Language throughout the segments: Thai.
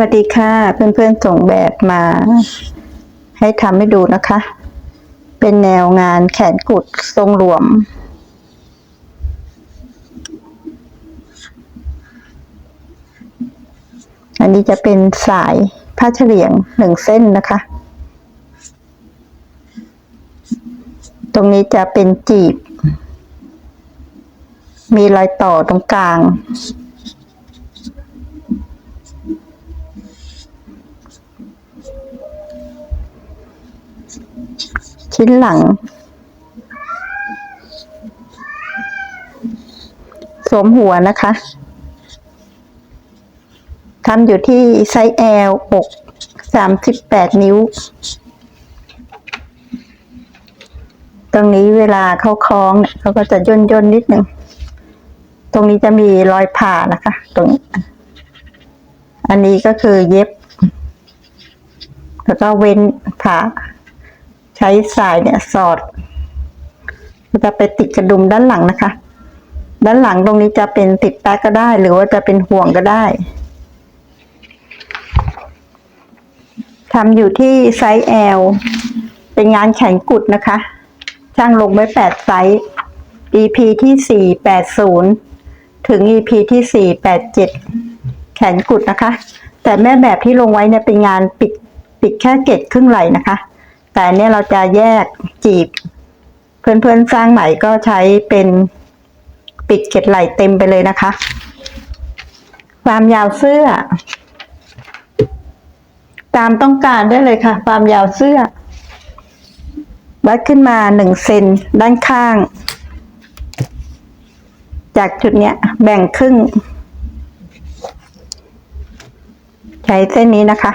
วัสดีค่ะ เพื่อนๆส่งแบบมา ให้ทำให้ดูนะคะ เป็นแนวงานแขนกุดทรงหลวม อันนี้จะเป็นสายผ้าเฉลียงหนึ่งเส้นนะคะ ตรงนี้จะเป็นจีบ มีรอยต่อตรงกลาง ชิ้นหลัง สวมหัวนะคะทำอยู่ที่ไซส์ L อกสามสิบแปดนิ้ว ตรงนี้เวลาเข้าคล้องเนี่ยเขาก็จะย่นย่นนิดหนึ่ง ตรงนี้จะมีรอยผ่านะคะ ตรงนี้ อันนี้ก็คือเย็บ แล้วก็เว้นผ่า ช้สายเนี่ยสอดจะไปติดกระดุมด้านหลังนะคะ ด้านหลังตรงนี้จะเป็นติดแป๊กก็ได้ หรือว่าจะเป็นห่วงก็ได้ทำอยู่ที่ไซส์ L เป็นงานแขนกุดนะคะ ช่างลงไว้แปดไซส์ EP ที่สี่แปดศูนย์ถึง EP ที่สี่แปดเจ็ดแขนกุดนะคะ แต่แม่แบบที่ลงไว้เนี่ยเป็นงานปิดปิดแค่เกตครึ่งไหลนะคะ แต่เนี่ยเราจะแยกจีบ เพื่อนๆสร้างใหม่ก็ใช้เป็นปิดเกตไหล่เต็มไปเลยนะคะ ความยาวเสื้อ ตามต้องการได้เลยค่ะ ความยาวเสื้อ วัดขึ้นมาหนึ่งเซนด้านข้าง จากจุดเนี้ยแบ่งครึ่ง ใช้เส้นนี้นะคะ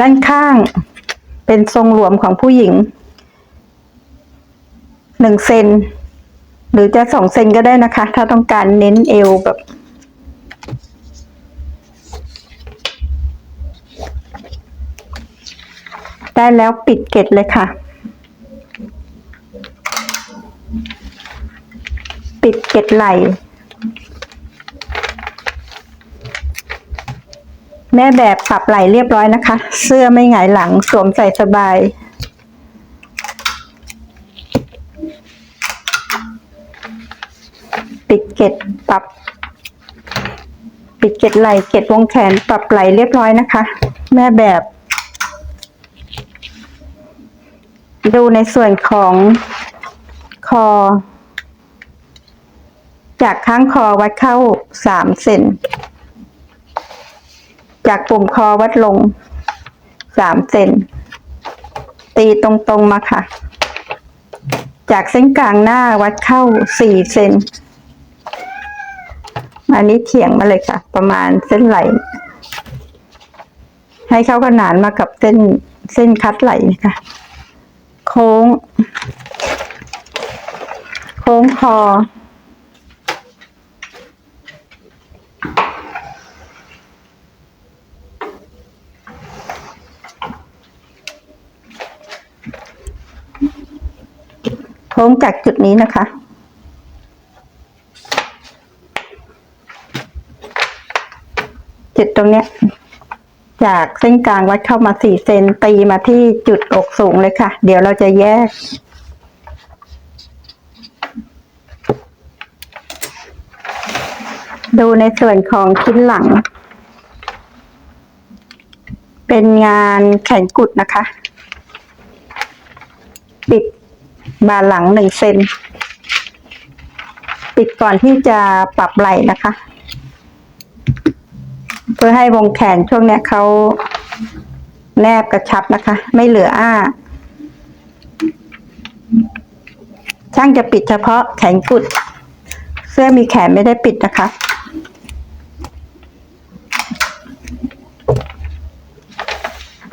ด้านข้าง เป็นทรงหลวมของผู้หญิงหนึ่งเซนหรือจะสองเซนก็ได้นะคะ ถ้าต้องการเน้นเอวแบบ ได้แล้วปิดเกล็ดเลยค่ะ ปิดเกล็ดไหล แม่แบบปรับไหลเรียบร้อยนะคะ เสื้อไม่หงายหลังสวมใส่สบาย ปิดเกล็ดปรับ ปิดเกล็ดไหลเกล็ดวงแขนปรับไหลเรียบร้อยนะคะ แม่แบบ ดูในส่วนของคอ จากข้างคอวัดเข้าสามเซน จากปุ่มคอวัดลงสามเซนตีตรงๆมาค่ะ จากเส้นกลางหน้าวัดเข้าสี่เซนอันนี้เฉียงมาเลยค่ะ ประมาณเส้นไหล ให้เข้าขนานมากับเส้นเส้นคัดไหลนะคะโค้ง โค้งคอ ค้งจากจุดนี้นะคะ จุดตรงเนี้ย จากเส้นกลางวัดเข้ามาสี่เซนตีมาที่จุดอกสูงเลยค่ะ เดี๋ยวเราจะแยกดูในส่วนของชิ้นหลัง เป็นงานแขนกุดนะคะ ปิด บานหลังหนึ่งเซนปิดก่อนที่จะปรับไหล่นะคะ เพื่อให้วงแขนช่วงเนี้ยเขาแนบกระชับนะคะ ไม่เหลืออ้า ช่างจะปิดเฉพาะแขนกุด เสื้อมีแขนไม่ได้ปิดนะคะ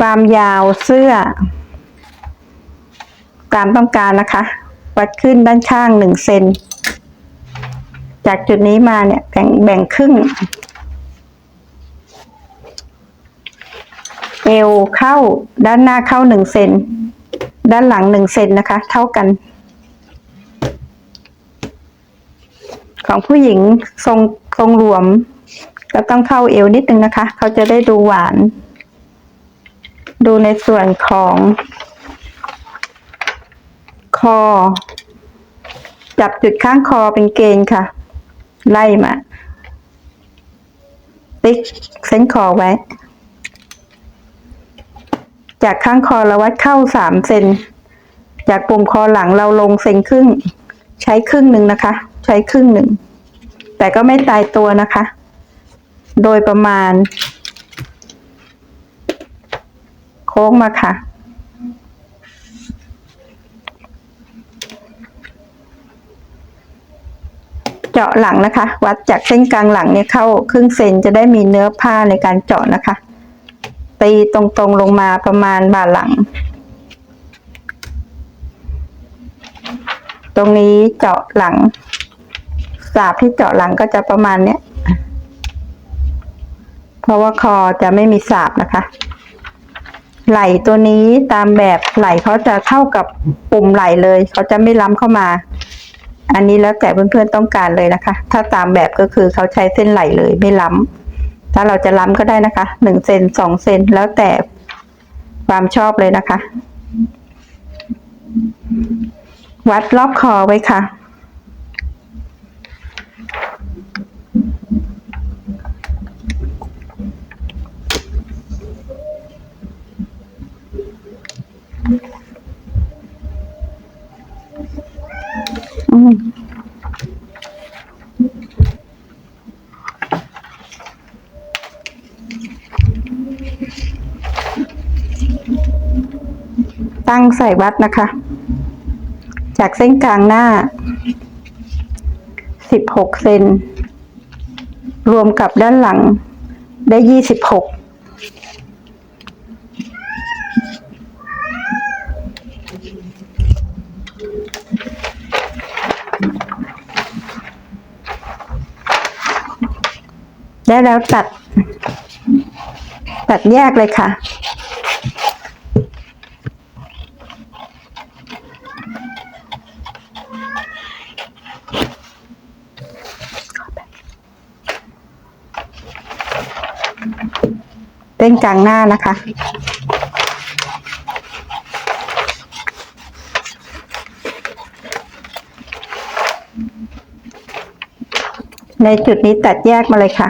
ความยาวเสื้อ ตามต้องการนะคะ วัดขึ้นด้านข้างหนึ่งเซนจากจุดนี้มาเนี่ยแบ่งแบ่งครึ่ง เอวเข้าด้านหน้าเข้าหนึ่งเซนด้านหลังหนึ่งเซนนะคะ เท่ากัน ของผู้หญิงทรงทรงรวม ก็ต้องเข้าเอวนิดนึงนะคะ เขาจะได้ดูหวาน ดูในส่วนของ อ จับจุดข้างคอเป็นเกณฑ์ค่ะ ไล่มา ติ๊กเส้นคอไว้ จากข้างคอเราวัดเข้าสามเซน จากปุ่มคอหลังเราลงเซนครึ่ง ใช้ครึ่งหนึ่งนะคะ ใช้ครึ่งหนึ่ง แต่ก็ไม่ตายตัวนะคะ โดยประมาณ โค้งมาค่ะ เจาะหลังนะคะ วัดจากเส้นกลางหลังเนี่ยเข้าครึ่งเซนจะได้มีเนื้อผ้าในการเจาะนะคะ ตีตรงๆลงมาประมาณบ่าหลัง ตรงนี้เจาะหลัง สาบที่เจาะหลังก็จะประมาณเนี้ยเพราะว่าคอจะไม่มีสาบนะคะ ไหล่ตัวนี้ตามแบบไหล่เขาจะเท่ากับปุ่มไหล่เลย เขาจะไม่ล้ำเข้ามา อันนี้แล้วแต่เพื่อนๆต้องการเลยนะคะ ถ้าตามแบบก็คือเขาใช้เส้นไหลเลยไม่ล้ำถ้าเราจะล้ำก็ได้นะคะหนึ่งเซนสองเซนแล้วแต่ความชอบเลยนะคะ วัดรอบคอไว้ค่ะ งใส่วัดนะคะ จากเส้นกลางหน้าสิบหกเซน รวมกับด้านหลังได้ยี่สิบหกได้แล้วตัด ตัดแยกเลยค่ะ เต้นกลางหน้านะคะ ในจุดนี้ตัดแยกมาเลยค่ะ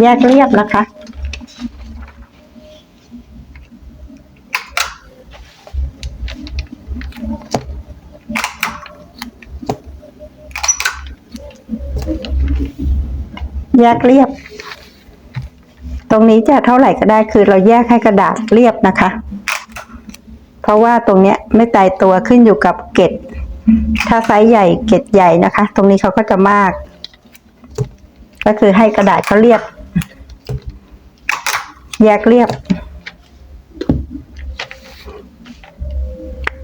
แยกเรียบนะคะ แยกเรียบ ตรงนี้จะเท่าไหร่ก็ได้คือเราแยกให้กระดาษเรียบนะคะ เพราะว่าตรงเนี้ยไม่ตายตัวขึ้นอยู่กับเกล็ดถ้าไซส์ใหญ่เกล็ดใหญ่นะคะ ตรงนี้เขาก็จะมาก ก็คือให้กระดาษเขาเรียบ แยกเรียบ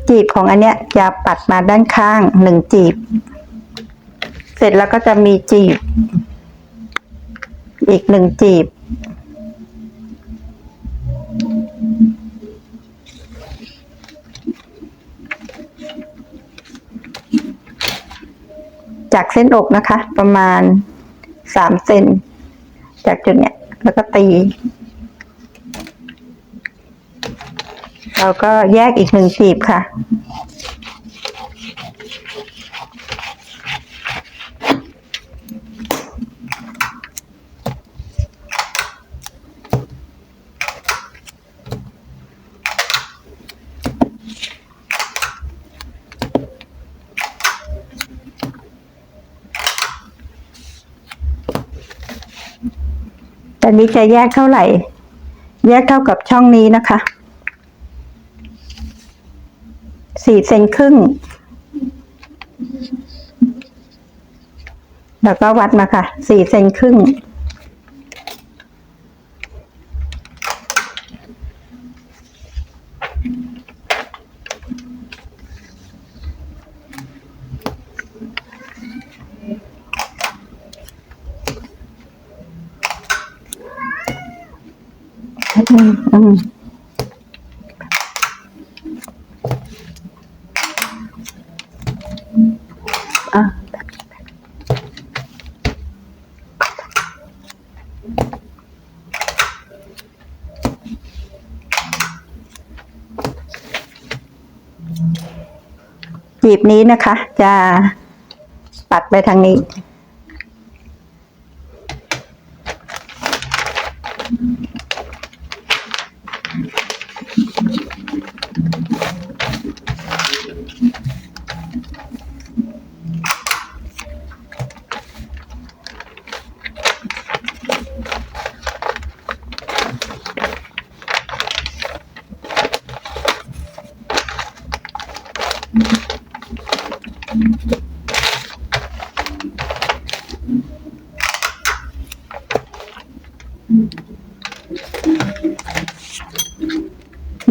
จีบของอันเนี้ยจะปัดมาด้านข้างหนึ่งจีบ เสร็จแล้วก็จะมีจีบ อีกหนึ่งจีบ จากเส้นอกนะคะ ประมาณสามเซนจากจุดเนี้ยแล้วก็ตี เราก็แยกอีกหนึ่งจีบค่ะ ตอนนี้จะแยกเท่าไหร่ แยกเท่ากับช่องนี้นะคะสี่เซนครึ่ง แล้วก็วัดมาค่ะสี่เซนครึ่ง อืมอะหยิบนี้นะคะ จะปัดไปทางนี้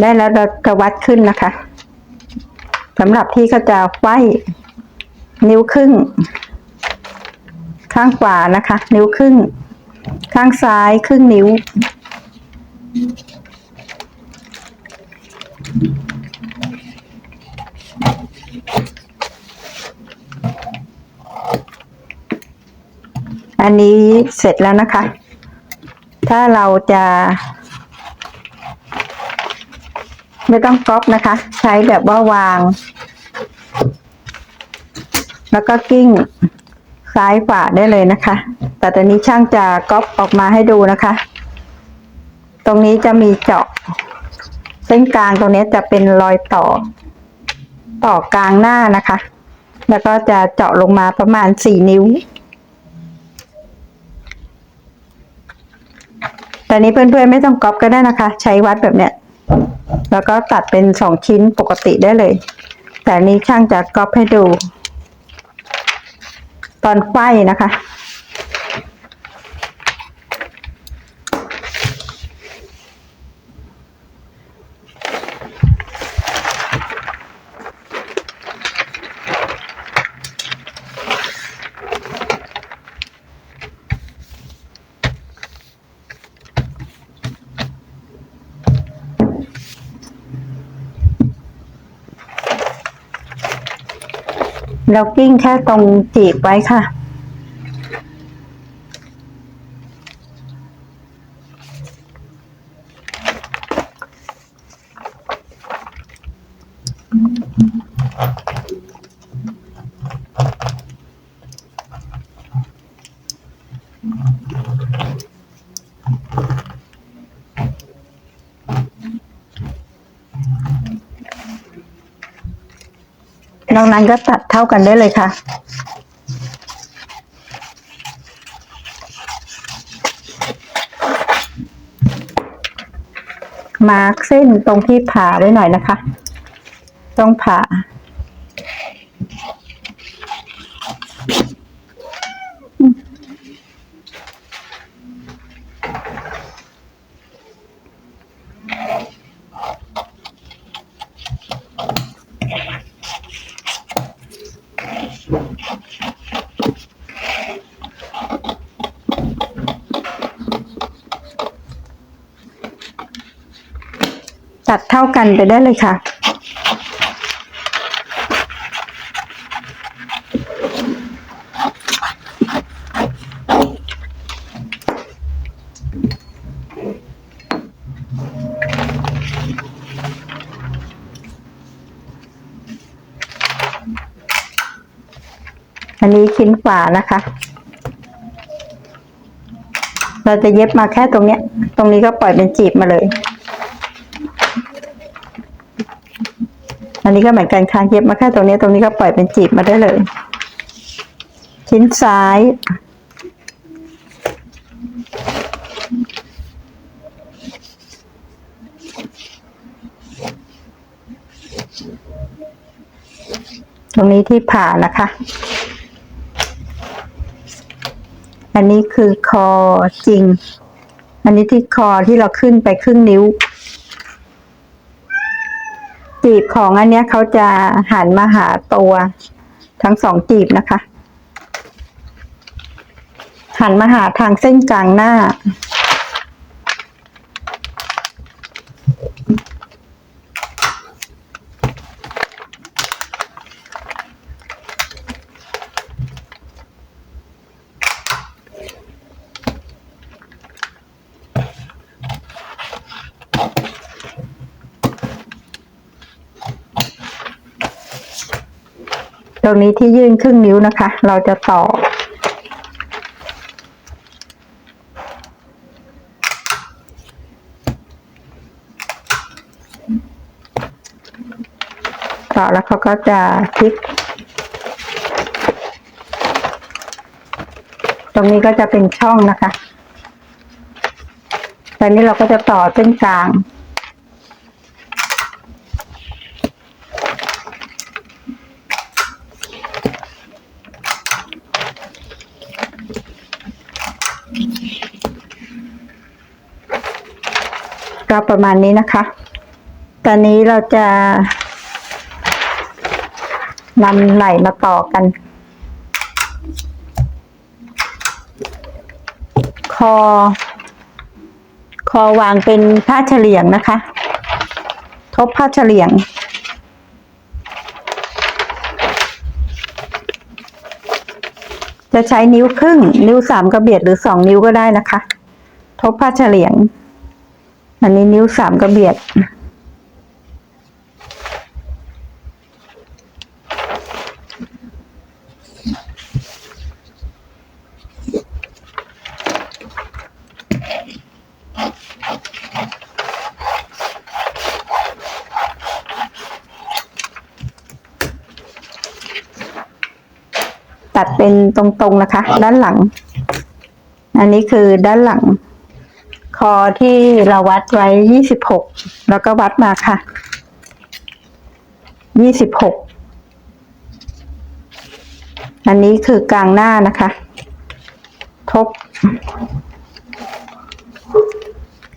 ได้แล้วเราจะวัดขึ้นนะคะสำหรับที่เขาจะไขว้นิ้วครึ่ง ข้างขวานะคะ นิ้วครึ่ง ข้างซ้ายครึ่งนิ้ว อันนี้เสร็จแล้วนะคะ ถ้าเราจะ ไม่ต้องก๊อปนะคะ ใช้แบบว่าวาง แล้วก็กิ้งซ้ายขวาได้เลยนะคะ แต่ตอนนี้ช่างจะก๊อปออกมาให้ดูนะคะ ตรงนี้จะมีเจาะ เส้นกลางตรงนี้จะเป็นรอยต่อ ต่อกลางหน้านะคะ แล้วก็จะเจาะลงมาประมาณสี่นิ้วแต่นี้เพื่อนๆไม่ต้องก๊อปก็ได้นะคะ ใช้วัดแบบเนี้ย แล้วก็ตัดเป็นสองชิ้นปกติได้เลย แต่นนี้ช่างจะก๊อปให้ดู ตอนไฟนะคะ เรากิ้งแค่ตรงจีบไว้ค่ะน อกนั้นก็ตัดเท่ากันได้เลยค่ะ มาร์คเส้นตรงที่ผ่าไว้หน่อยนะคะ ต้องผ่า ตัดเท่ากันไปได้เลยค่ะ อันนี้ชิ้นฝานะคะ เราจะเย็บมาแค่ตรงเนี้ย ตรงนี้ก็ปล่อยเป็นจีบมาเลย อันนี้ก็เหมือนกันค่ะเย็บมาแค่ตรงนี้ตรงนี้ก็ปล่อยเป็นจีบมาได้เลย ชิ้นซ้าย ตรงนี้ที่ผ่านะคะ อันนี้คือคอจริง อันนี้ที่คอที่เราขึ้นไปครึ่งนิ้ว จีบของอันเนี้ยเขาจะหันมาหาตัวทั้งสองจีบนะคะ หันมาหาทางเส้นกลางหน้า ตรงนี้ที่ยื่นครึ่งนิ้วนะคะ เราจะต่อ ต่อแล้วเขาก็จะพลิก ตรงนี้ก็จะเป็นช่องนะคะตอนนี้เราก็จะต่อเส้นกลาง ก็ประมาณนี้นะคะ ตอนนี้เราจะนำไหล่มาต่อกัน คอ คอวางเป็นผ้าเฉลียงนะคะ ทบผ้าเฉลียงจะใช้นิ้วครึ่ง นิ้วสามกระเบียดหรือสองนิ้วก็ได้นะคะ ทบผ้าเฉลียง อันนี้นิ้วสามกระเบียด ตัดเป็นตรงๆนะคะ ด้านหลัง อันนี้คือด้านหลัง คอที่เราวัดไว้ยี่สิบหกแล้วก็วัดมาค่ะยี่สิบหกอันนี้คือกลางหน้านะคะ ทบ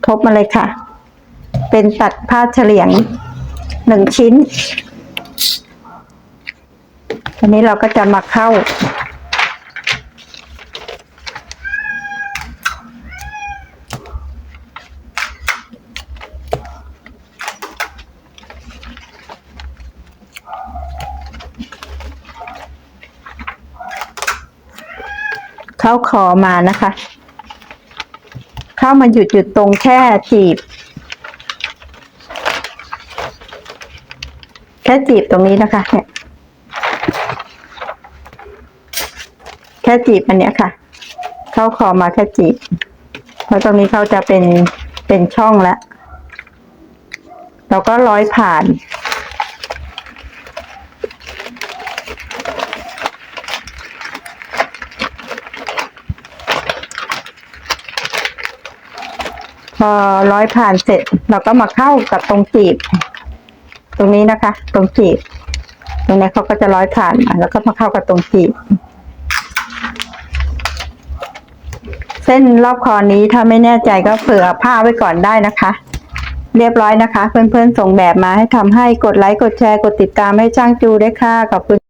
ทบมาเลยค่ะ เป็นตัดผ้าเฉลียงหนึ่งชิ้นอันนี้เราก็จะมาเข้า เข้าคอมานะคะ เข้ามาหยุดหยุดตรงแค่จีบ แค่จีบตรงนี้นะคะเนี่ยแค่จีบอันเนี้ยค่ะ เข้าคอมาแค่จีบเพราะตรงนี้เขาจะเป็นเป็นช่องแล้วเราก็ร้อยผ่าน พอร้อยผ่านเสร็จ เราก็มาเข้ากับตรงจีบ ตรงนี้นะคะ ตรงจีบ ตรงนี้เขาก็จะร้อยผ่านแล้วก็มาเข้ากับตรงจีบ เส้นรอบคอนี้ถ้าไม่แน่ใจก็เผื่อผ้าไว้ก่อนได้นะคะ เรียบร้อยนะคะ เพื่อนๆส่งแบบมาให้ทำให้กดไลค์กดแชร์กดติดตามให้ช่างจูได้วยค่ะขอบคุณ